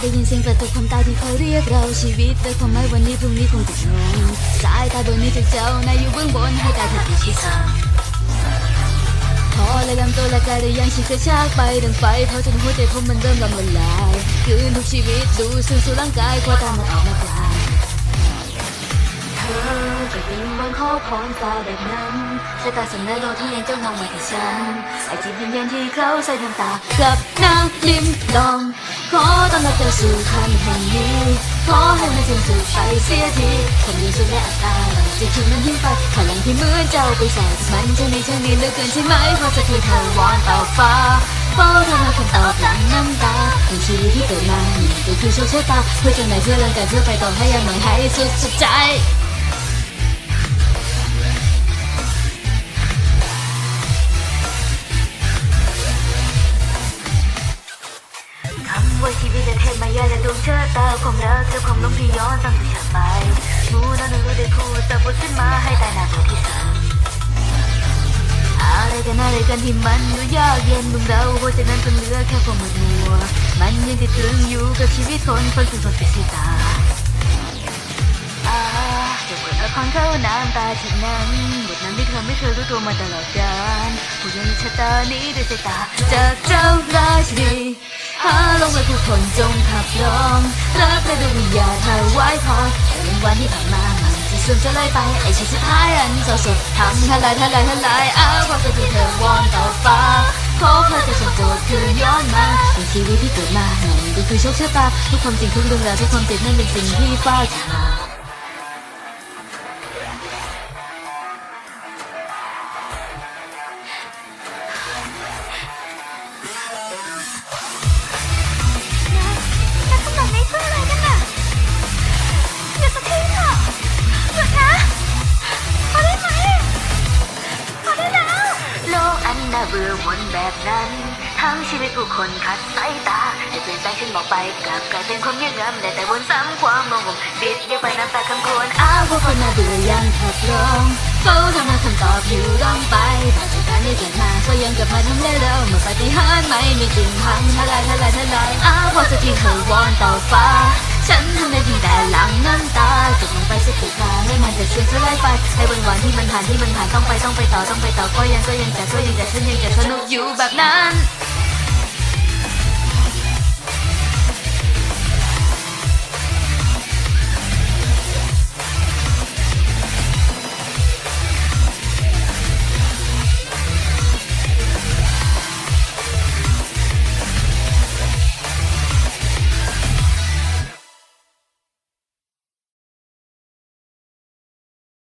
ได้ยินเสียงประตูความตายที่คอยเรียกเราชีวิตแต่ความหมายวันนี้พรุ่งนี้คงจะงงสายตาบนนี้ถึงเจ้านายอยู่เบื้องบนให้ตายเธอที่สุดพอและลำตัวและกายได้ยังชิดกระชากไปดังไฟเพราะจนหัวใจผมมันเริ่มลำละลายคืนทุกชีวิตดูซึ่งสู่ร่างกายคว้าตามันออกมาไกลาย อจะบินบนขอบขอบฟ้าแบบนั้นสายตาสำนักโลกที่ยังจ้องมองมาที่ฉันไอจิตวิญญาณที่เขาใส่น้ำตากับน้ำลิ้มลอง ขอต้อนรับเธอสู่คันแห่งนี้ขอให้มันสิ้นสุดไปเสียทีคนดีสุดและอัตตาเราจะทิ้งมันทิ้งไปพลังที่เหมือนเจ้าไปใส่มันช่างนี้ช่างนี้เหลือเกินใช่ไหมเพราะสักทีเธอวอนต่อฟ้าเฝ้าเอมาคำตอบหลังน้ำตาในชีวิตที่เกิดมานี่ก็คือโชคชะตาเพื่อจังไหนเพื่อร่างกายเพื่อไปต่อให้ยังไม่ให้สุดสุดใจ ชีวิตจะเทพมายาและดวงชะตาความรักและความหลงที่ย้อนตั้งแต่ฉันไปงูนั่นรู้ได้พูดแต่บทขึ้นมาให้ตายหนักกว่าที่สุดอะไรกันอะไรกันที่มันดูยากเย็นมึงเราหัวใจนั้นจนเหลือแค่ความมืดมัว มันยังติดตรึงอยู่กับชีวิตคนคนซึ่งคนเป็นสายตาอ่าเจ็บปวดและพังเข้าน้ำตาฉันนั้นบทนั้นที่เธอไม่เคยรู้ตัวมาตลอดกาลผู้ยังชะตานี้ด้วยสายตาจากเจ้าราชนี หาลงไปผู้คนจงขับร้องรักและดูวิญญาณถวายพรแต่ในวันที่ผ่านมามันที่ส่วนจะเลยไปไอ้ชีวิตสุดท้ายอันเศร้าโศกทำทลายทลายทลายอ้าวความเป็นที่เธอวอนต่อฟ้าขอเพื่อจะส่งโปรดคืนย้อนมาในชีวิตที่เกิดมานั่งก็คือโชคชะตาทุกความจริงทุกเรื่องราวทุกความเจ็บนั่นเป็นสิ่งที่เฝ้าจะมา บื่อวนแบบนั้น ทั้งชีวิตผู้คนขัดสายตาให้เปลี่ยนแปลงฉันบอกไปกลับกลายเป็นความเงียบงันแต่แต่วนซ้ำความงงงเบียดเบียนไปน้ำตาคำควรอ้าวพวกคนน่าเบื่อยังขับร้องเฝ้าทำมาคำตอบอยู่ร้องไปผ่านจาการได้เกิดมาก็ยังกลับมาทำได้เราเมื่อปฏิหารไม่มีจริงพังทลายทลายทลายอ้าวพอสักทีเธอวอนต่อฟ้า ฉันทำได้เพียงแต่หลังน้ำตา ไปสิกูาให้มันจะเสื่อไล่ไปให้วันวันที่มันผ่านที่มันผ่านต้องไปต้องไปต่อต้องไปต่อก็ยังก็ยังจะก็ยังจะฉันยังจะสนุกอยู่แบบนั้น